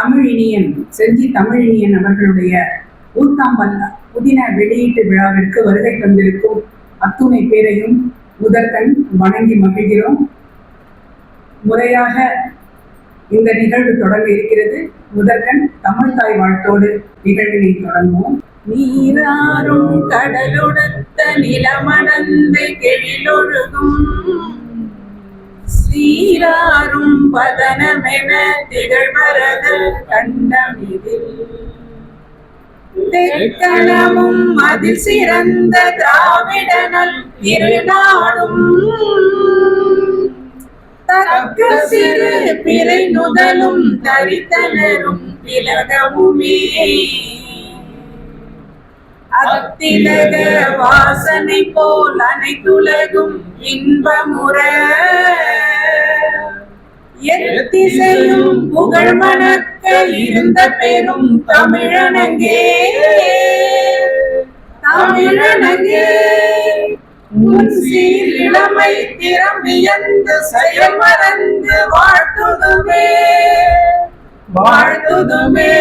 தமிழினியன் செஞ்சி தமிழினியன் அவர்களுடைய ஊத்தாம்பல் புதின வெளியீட்டு விழாவிற்கு வருகை தந்திருக்கும் அத்துணை பேரையும் முதற்கண் வணங்கி மகிழ்கிறோம். முறையாக இந்த நிகழ்வு தொடங்க இருக்கிறது. முதற்கண் தமிழ் தாய் வாழ்த்தோடு நிகழ்வினை தொடங்குவோம். நீராறும் கடலுடத்த நிலமடந்தை கெழிலொழுகும். எல்லாரும் பதனமென திகழ்வரத கண்டமிதில். தெற்கணமும் அதில் சிறந்த திராவிடனல் இருநாடும். தக்க சிறு பிறை நுதலும் தரித்தனரும் திலகமுமே. அத்திலக வாசனை போல் அனைத்துலகும் இன்பமுற. எத்திசையும் புகழ் மணக்க இருந்த பெரும் தமிழனங்கே. தமிழனங்கே உன் சீர் இளமை திறம் வியந்து செயல் மறந்து வாழ்த்துதுமே. வாழ்த்துதுமே.